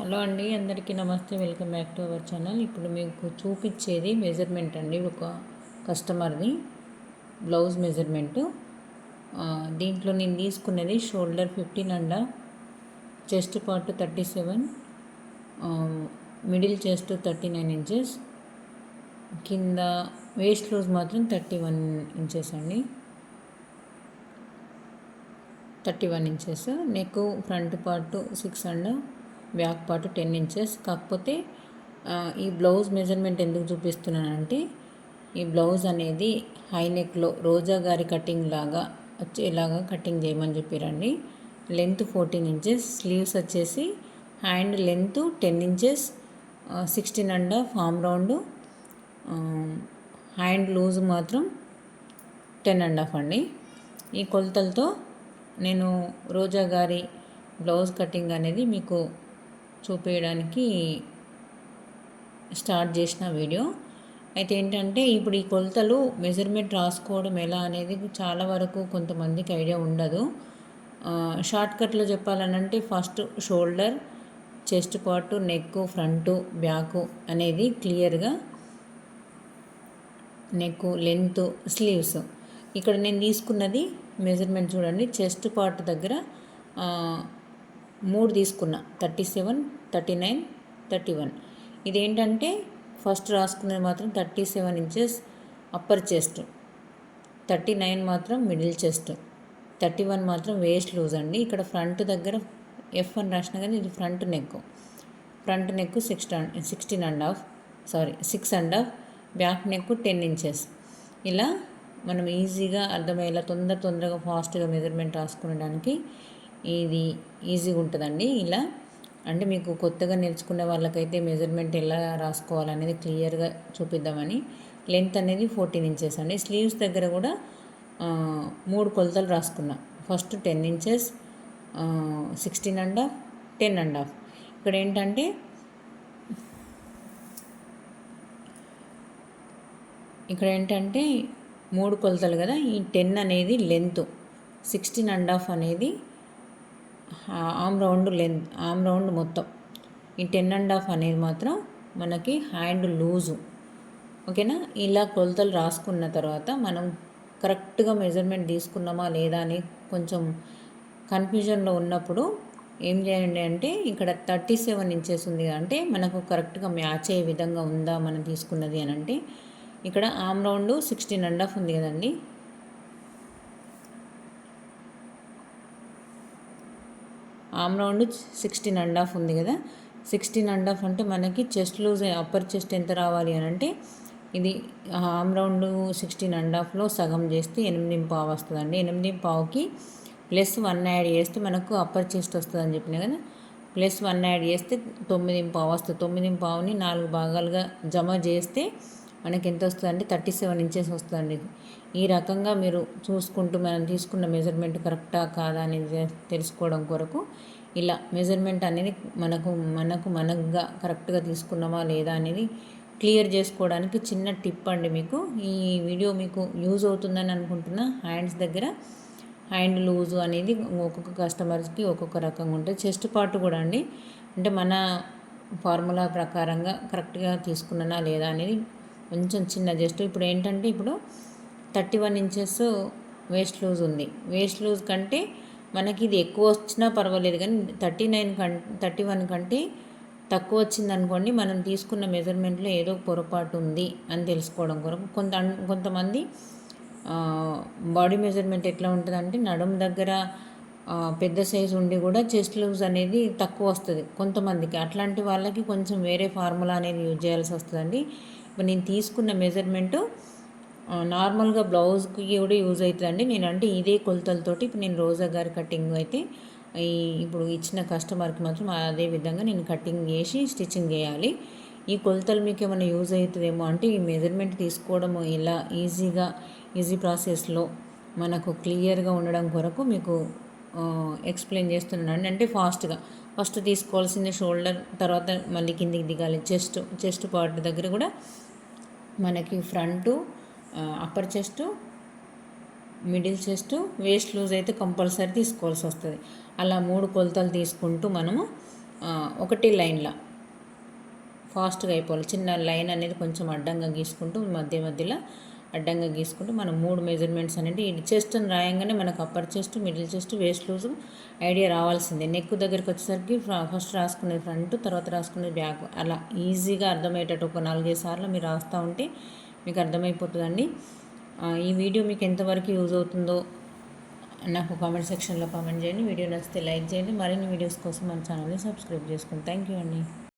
Hello అండి అందరికీ నమస్తే. Welcome back to our channel. ఇప్పుడు మీకు చూపించేది మెజర్మెంట్ అండి. ఒక కస్టమర్ది బ్లౌజ్ మెజర్మెంటు. దీంట్లో నేను తీసుకున్నది shoulder fifteen and chest part thirty seven middle chest thirty nine inches కింద వేస్ట్ లూజ్ మాత్రం థర్టీ వన్ ఇంచెస్ అండి. Thirty one inches. Neck front part six and back part ten inches. కాకపోతే ఈ blouse measurement ఎందుకు చూపిస్తున్నానంటే ఈ blouse అనేది high నెక్లో రోజా గారి cutting లాగా వచ్చేలాగా కటింగ్ చేయమని చెప్పారండి. Length fourteen inches. స్లీవ్స్ వచ్చేసి hand length ten inches. Sixteen and form round. Hand loose మాత్రం టెన్ అండ్ హాఫ్ అండి. ఈ కొలతలతో నేను రోజా గారి బ్లౌజ్ కటింగ్ అనేది మీకు చూపించడానికి స్టార్ట్ చేసిన వీడియో. అయితే ఏంటంటే ఇప్పుడు ఈ కొలతలు మెజర్మెంట్ రాసుకోవడం ఎలా అనేది చాలా వరకు కొంతమందికి ఐడియా ఉండదు. షార్ట్కట్లో చెప్పాలనంటే first shoulder chest part neck front back అనేది క్లియర్గా నెక్ లెంత్ స్లీవ్స్. ఇక్కడ నేను తీసుకున్నది మెజర్మెంట్ చూడండి చెస్ట్ పార్ట్ దగ్గర మూడు తీసుకున్నా thirty seven thirty nine thirty one. ఇదేంటంటే ఫస్ట్ రాసుకునేది మాత్రం thirty seven inches upper chest. Thirty nine మాత్రం మిడిల్ చెస్ట్. థర్టీ వన్ మాత్రం వేస్ట్ లూజ్ అండి. ఇక్కడ ఫ్రంట్ దగ్గర ఎఫ్ అని రాసిన కానీ ఇది front neck. Front neck sixteen sixteen and half sorry six and half back neck ten inches. ఇలా మనం ఈజీగా అర్థమయ్యేలా తొందర తొందరగా ఫాస్ట్గా మెజర్మెంట్ రాసుకునేడానికి ఇది ఈజీగా ఉంటుందండి. ఇలా అంటే మీకు కొత్తగా నేర్చుకునే వాళ్ళకైతే మెజర్మెంట్ ఎలా రాసుకోవాలనేది క్లియర్గా చూపిద్దామని. లెంత్ అనేది ఫోర్టీన్ ఇంచెస్ అండి. స్లీవ్స్ దగ్గర కూడా మూడు కొలతలు రాసుకున్నా. First ten inches sixteen and half ten and half ఇక్కడ ఏంటంటే ఇక్కడ ఏంటంటే మూడు కొలతలు కదా ఈ టెన్ అనేది లెంత్ సిక్స్టీన్ అండ్ హాఫ్ అనేది arm round length arm round మొత్తం. ఈ టెన్ అండ్ హాఫ్ అనేది మాత్రం మనకి హ్యాండ్ లూజు. ఓకేనా? ఇలా కొలతలు రాసుకున్న తర్వాత మనం కరెక్ట్గా మెజర్మెంట్ తీసుకున్నామా లేదా అని కొంచెం కన్ఫ్యూజన్లో ఉన్నప్పుడు ఏం చేయండి అంటే ఇక్కడ థర్టీ సెవెన్ ఇంచెస్ ఉంది అంటే మనకు కరెక్ట్గా మ్యాచ్ అయ్యే విధంగా ఉందా మనం తీసుకున్నది అని అంటే ఇక్కడ arm round sixteen and half ఉంది కదండి. Arm round sixteen and half ఉంది కదా. సిక్స్టీన్ అండ్ హాఫ్ అంటే మనకి చెస్ట్ లూజ్ అప్పర్ చెస్ట్ ఎంత రావాలి అని అంటే ఇది ఆమ్ రౌండ్ సిక్స్టీన్ అండ్ హాఫ్లో సగం చేస్తే ఎనిమిది పావు వస్తుందండి. ఎనిమిది పావుకి ప్లస్ వన్ యాడ్ చేస్తే మనకు అప్పర్ చెస్ట్ వస్తుందని చెప్పిన కదా. ప్లస్ వన్ యాడ్ చేస్తే తొమ్మిది పావు వస్తుంది. తొమ్మిది పావుని నాలుగు భాగాలుగా జమ చేస్తే మనకి ఎంత వస్తుందండి థర్టీ సెవెన్ ఇంచెస్ వస్తుందండి ఈ రకంగా మీరు చూసుకుంటూ మనం తీసుకున్న మెజర్మెంట్ కరెక్టా కాదా అనేది తెలుసుకోవడం కొరకు ఇలా మెజర్మెంట్ అనేది మనకు మనకు మనగా కరెక్ట్గా తీసుకున్నామా లేదా అనేది క్లియర్ చేసుకోవడానికి చిన్న టిప్ అండి మీకు. ఈ వీడియో మీకు యూజ్ అవుతుందని అనుకుంటున్నా. హ్యాండ్స్ దగ్గర హ్యాండ్ లూజు అనేది ఒక్కొక్క కస్టమర్స్కి ఒక్కొక్క రకంగా ఉంటుంది. చెస్ట్ పార్ట్ కూడా అండి. అంటే మన ఫార్ములా ప్రకారంగా కరెక్ట్గా తీసుకున్నానా లేదా అనేది కొంచెం చిన్న జస్ట్ ఇప్పుడు ఏంటంటే ఇప్పుడు thirty one inches waist loose ఉంది. వేస్ట్ లూజ్ కంటే మనకి ఇది ఎక్కువ వచ్చినా పర్వాలేదు కానీ థర్టీ నైన్ కం థర్టీ వన్ కంటే తక్కువ వచ్చింది అనుకోండి మనం తీసుకున్న మెజర్మెంట్లో ఏదో పొరపాటు ఉంది అని తెలుసుకోవడం కొరకు. కొంత కొంతమంది బాడీ మెజర్మెంట్ ఎట్లా ఉంటుందంటే నడుము దగ్గర పెద్ద సైజు ఉండి కూడా చెస్ట్ లూజ్ అనేది తక్కువ వస్తుంది కొంతమందికి. అట్లాంటి వాళ్ళకి కొంచెం వేరే ఫార్ములా అనేది యూజ్ చేయాల్సి వస్తుందండి. నేను తీసుకున్న మెజర్మెంటు నార్మల్గా బ్లౌజ్కి కూడా యూజ్ అవుతుందండి నేను అంటే ఇదే కొలతలతోటి ఇప్పుడు నేను రోజా గారి కటింగ్ అయితే ఈ ఇప్పుడు ఇచ్చిన కస్టమర్కి మాత్రం అదే విధంగా నేను కటింగ్ చేసి స్టిచ్చింగ్ చేయాలి. ఈ కొలతలు మీకు ఏమైనా యూజ్ అవుతుందేమో అంటే ఈ మెజర్మెంట్ తీసుకోవడం ఇలా ఈజీగా ఈజీ ప్రాసెస్లో మనకు క్లియర్గా ఉండడం కొరకు మీకు ఎక్స్ప్లెయిన్ చేస్తున్నాను అంటే ఫాస్ట్గా ఫస్ట్ తీసుకోవాల్సిన షోల్డర్ తర్వాత మళ్ళీ కిందికి దిగాలి. చెస్ట్ చెస్ట్ పార్ట్ దగ్గర కూడా మనకి front upper chest middle chest waist loose అయితే కంపల్సరీ తీసుకోవాల్సి వస్తుంది. అలా మూడు కొలతలు తీసుకుంటూ మనము ఒకటి లైన్లా ఫాస్ట్గా అయిపోవాలి. చిన్న లైన్ అనేది కొంచెం అడ్డంగా గీసుకుంటూ మధ్య మధ్యలో అడ్డంగా గీసుకుంటూ మనం మూడు మెజర్మెంట్స్ అనేది ఈ చెస్ట్ అని రాయంగానే మనకు upper chest middle chest waist loose idea రావాల్సిందే. నెక్ దగ్గరికి వచ్చేసరికి ఫస్ట్ రాసుకునేది ఫ్రంట్ తర్వాత రాసుకునేది బ్యాక్ అలా ఈజీగా అర్థమయ్యేటట్టు ఒక నాలుగైదు సార్లు మీరు రాస్తూ ఉంటే మీకు అర్థమైపోతుందండి. ఈ వీడియో మీకు ఎంతవరకు యూజ్ అవుతుందో నాకు కామెంట్ సెక్షన్లో కామెంట్ చేయండి. వీడియో నచ్చితే లైక్ చేయండి. మరిన్ని వీడియోస్ కోసం మన ఛానల్ని సబ్స్క్రైబ్ చేసుకోండి థ్యాంక్ యూ అండి.